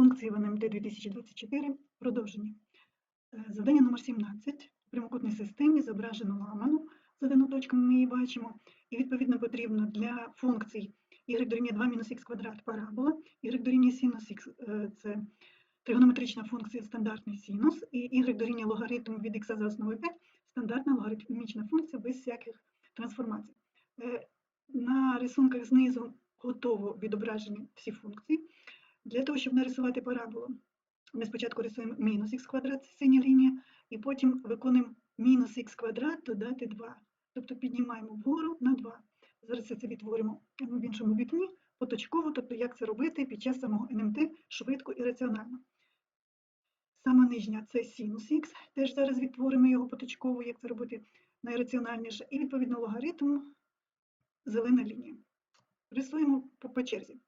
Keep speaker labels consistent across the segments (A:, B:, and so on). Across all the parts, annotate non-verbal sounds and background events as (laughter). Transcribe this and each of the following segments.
A: Функції в НМТ 2024 продовження. Е, Завдання номер 17. В прямокутній системі зображено ламану, задану точками ми її бачимо. І відповідно потрібно для функцій y дорівнює 2 мінус х квадрат парабола, y дорівнює синус х е, це тригонометрична функція стандартний синус, і y дорівнює логарифм від х за основою 5 стандартна логарифмічна функція без всяких трансформацій. Е, На рисунках знизу готово відображені всі функції. Для того, щоб нарисувати параболу, ми спочатку рисуємо мінус х квадрат, це синя лінія, і потім виконуємо мінус х квадрат додати 2. Тобто піднімаємо вгору на 2. Зараз це відтворимо в іншому вікні, поточково, тобто як це робити під час самого НМТ швидко і раціонально. Сама нижня це синус х, теж зараз відтворимо його поточково, як це робити найраціональніше. І відповідно логарифм зелена лінія. Рисуємо по, по черзі.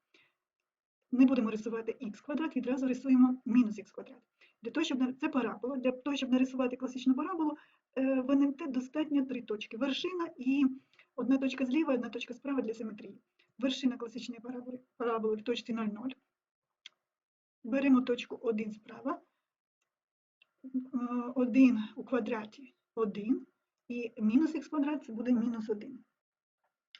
A: Не будемо рисувати х квадрат, відразу рисуємо мінус х квадрат. Для того, щоб це парабола, для того, щоб нарисувати класичну параболу, е, в НМТ достатньо три точки: вершина і одна точка зліва, одна точка справа для симетрії. Вершина класичної параболи, параболи в точці 0,0. Беремо точку 1 справа, 1 у квадраті 1, і мінус х квадрат це буде мінус 1.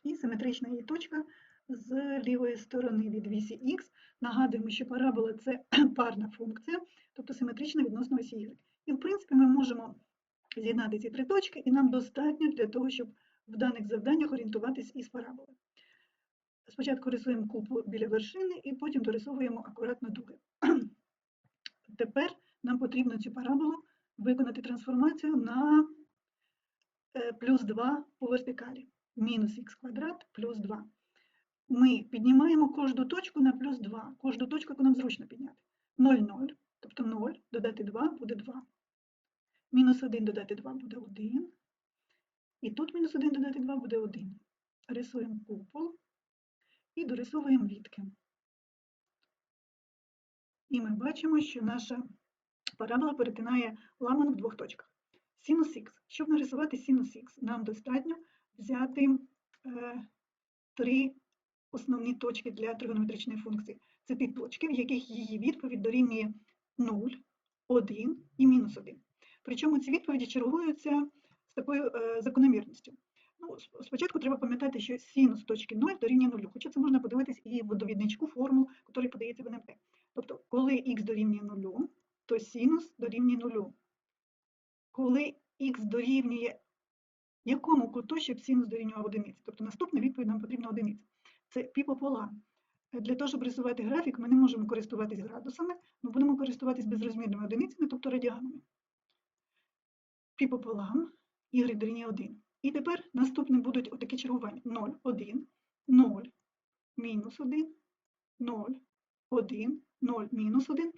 A: І симетрична її точка з лівої сторони від вісі х. Нагадуємо, що парабола це (clears throat) парна функція, тобто симетрична відносно осі y. І в принципі ми можемо з'єднати ці три точки, і нам достатньо для того, щоб в даних завданнях орієнтуватись із параболи. Спочатку рисуємо купу біля вершини і потім дорисовуємо акуратно дуги. (clears throat) Тепер нам потрібно цю параболу виконати трансформацію на е, плюс 2 по вертикалі. Мінус х квадрат плюс 2. Ми піднімаємо кожну точку на плюс 2. Кожну точку, яку нам зручно підняти. 0, 0, тобто 0, додати 2 буде 2. Мінус 1 додати 2 буде 1. І тут мінус 1 додати 2 буде 1. Рисуємо купол і дорисовуємо відки. І ми бачимо, що наша парабола перетинає ламану в двох точках. Синус х. Щоб нарисувати синус х, нам достатньо взяти е, три основні точки для тригонометричної функції. Це ті точки, в яких її відповідь дорівнює 0, 1 і мінус 1. Причому ці відповіді чергуються з такою е, закономірністю. Ну, спочатку треба пам'ятати, що синус точки 0 дорівнює 0, хоча це можна подивитись і в довідничку формул, який подається в НМТ. Тобто, коли х дорівнює 0, то синус дорівнює 0. Коли х дорівнює якому куту, щоб синус дорівнював одиниці? Тобто наступна відповідь нам потрібна одиниця. Це пі пополам. Е, Для того, щоб рисувати графік, ми не можемо користуватись градусами, ми будемо користуватись безрозмірними одиницями, тобто радіанами. Пі пополам, y дорівнює 1. І тепер наступні будуть отакі чергування. 0, 1, 0, мінус 1, 0, 1, 0, мінус 1.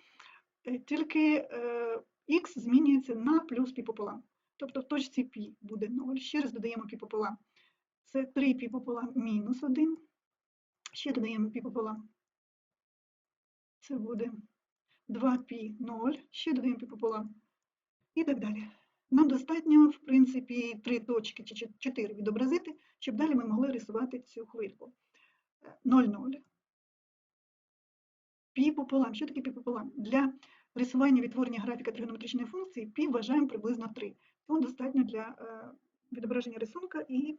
A: Е, Тільки е, х змінюється на плюс пі пополам. Тобто в точці π буде 0. Ще раз додаємо пі пополам. Це 3 пі пополам мінус 1. Ще додаємо пі пополам. Це буде 2 пі 0. Ще додаємо пі пополам. І так далі. Нам достатньо, в принципі, три точки чи чо- чотири відобразити, щоб далі ми могли рисувати цю хвильку. Е, 0, 0. Пі пополам. Що таке пі пополам? Для рисування відтворення графіка тригонометричної функції пі вважаємо приблизно 3. Цього достатньо для е, відображення рисунка, і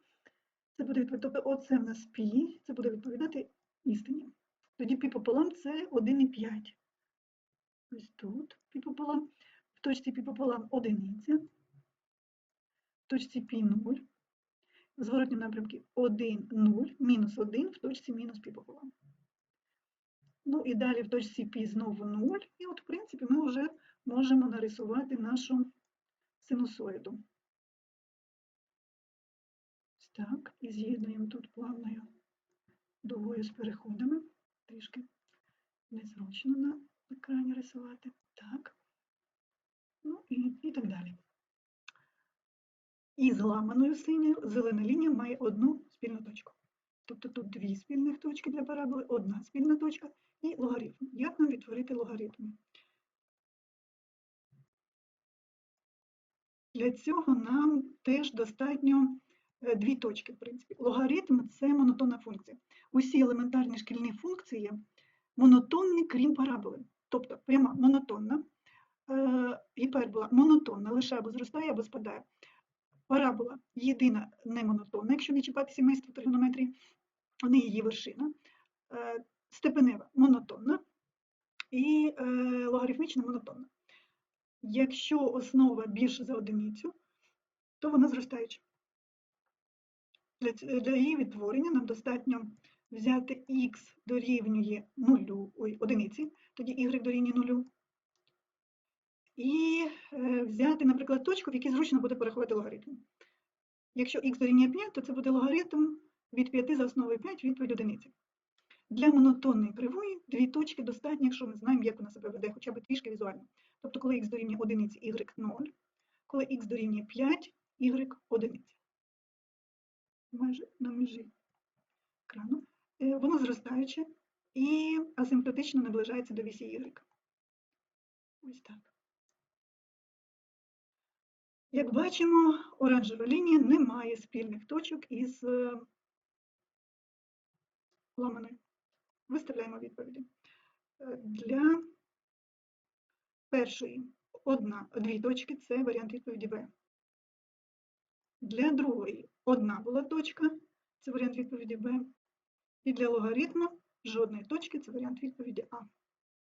A: це буде відповідати, оце в нас пі, це буде відповідати істині. Тоді пі пополам це 1,5. Ось тут пі пополам. В точці пі пополам одиниця. В точці пі 0. В зворотньому напрямку 1, 0, мінус 1 в точці мінус пі пополам. Ну і далі в точці π знову 0. І от, в принципі, ми вже можемо нарисувати нашу синусоїду. Так, і з'єднуємо тут плавною дугою з переходами. Трішки незручно на екрані рисувати. Так. Ну і, і так далі. І зламаною синьою зелена лінія має одну спільну точку. Тобто тут дві спільних точки для параболи, одна спільна точка і логарифм. Як нам відтворити логарифми? Для цього нам теж достатньо дві точки, в принципі. Логарифм це монотонна функція. Усі елементарні шкільні функції монотонні, крім параболи. тобто пряма монотонна, е, гіпербола монотонна, лише або зростає, або спадає. Парабола єдина не монотонна, якщо не чіпати сімейство тригонометрії, не її вершина. Е, Степенева монотонна і е, логарифмічна монотонна. Якщо основа більше за одиницю, то вона зростаюча. Для, для її відтворення нам достатньо взяти х дорівнює нулю, ой, одиниці, тоді y дорівнює нулю. І е, взяти, наприклад, точку, в якій зручно буде порахувати логарифм. Якщо х дорівнює 5, то це буде логарифм від 5 за основою 5 відповідь одиниці. Для монотонної кривої дві точки достатньо, якщо ми знаємо, як вона себе веде, хоча б трішки візуально. Тобто, коли х дорівнює одиниці, y 0, коли х дорівнює 5, y одиниця. Майже на межі екрану. Е, Воно зростаюче і асимптотично наближається до вісі y. Ось так. Як бачимо, оранжева лінія не має спільних точок із е, ламаною. Виставляємо відповіді. Е, Для першої одна, дві точки це варіант відповіді В. Для другої одна була точка, це варіант відповіді Б. І для логарифму жодної точки це варіант відповіді А.